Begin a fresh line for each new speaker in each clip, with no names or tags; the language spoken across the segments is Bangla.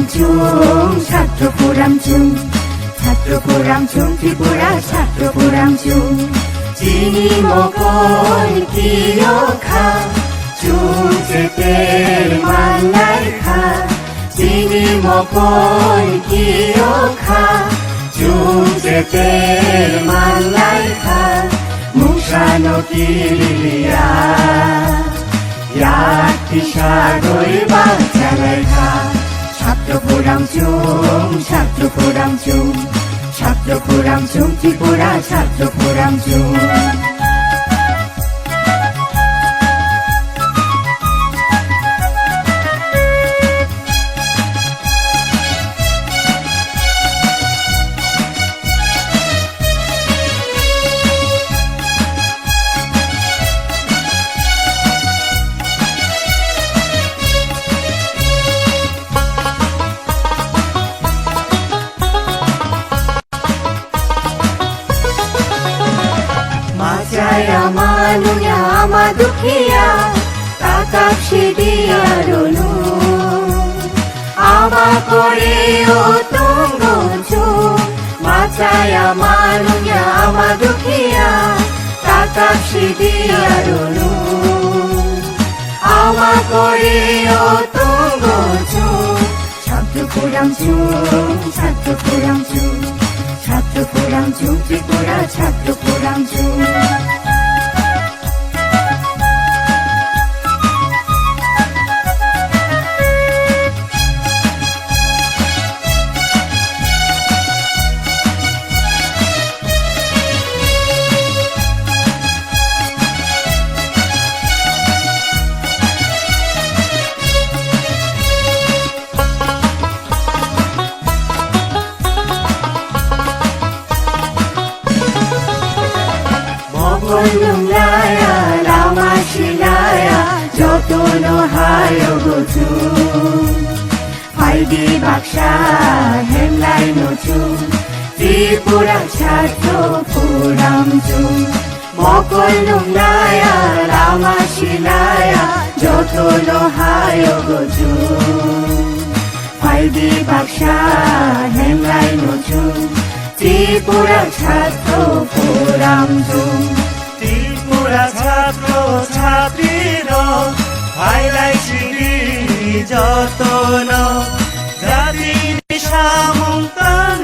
চুম, ছাত্র ফোরাম চুম, ছাত্র ফোরাম চুম, ত্রিপুরা, ছাত্র ফোরাম চুম। চিনি মকল কিয় খা, চুম চেতে মালাই খা। চিনি মকল কিয় খা, চুম চেতে মালাই খা। মুখানো কিলিয়া ইয়াতি সাগর বাঁচালাই খা। ছাত্র ফোরাম চুম ছাত্রপুরাম চুম ছাত্রপুরাম চুম ত্রিপুরা ছাত্রপুরাম চুম। Macaya manunya madukia Tatap sidia dulu Ama kore o tunggu chu Macaya manunya madukia Tatap sidia dulu Ama kore o tunggu chu ছাত্র ফোরাম চুম ছাত্র ফোরাম চুম ছাত্র ফোরাম চুম ত্রিপুরা ছাত্র ফোরাম চুম মঙ্গলুঙ্গায়া রামা শিলায়া যতন হায় গচু ফাইদি বাক্সা, হেমলাই নচু, ত্রিপুরা ছাত্র পুরাম চু মকলুঙ্গায়া রামা শিলায়া যতন হায় গচু ফাইদি বাক্সা, হেমলাই
হাইলাই সিঁড়ি যতন জাতির সামন্তান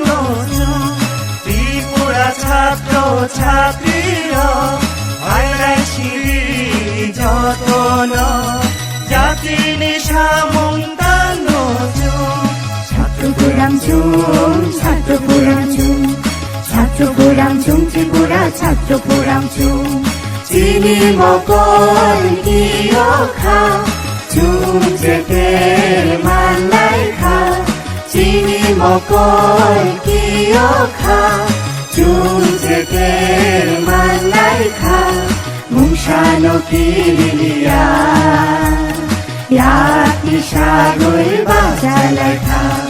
ত্রিপুরা ছাত্র ছাত্রীর হাইলাই সিঁড়ি যতন, জাতির সামন্তান
ছাত্র পুরাম চুম ছাত্র পুরাম চুম চিনি মকল কিয় খা চুম যেতে মালাই খা। চিনি মকল কিয় খা চুম যেতে মালাই খা। মুসানো কিলিয়া ইয়াতি সাগর বাজালাই খা।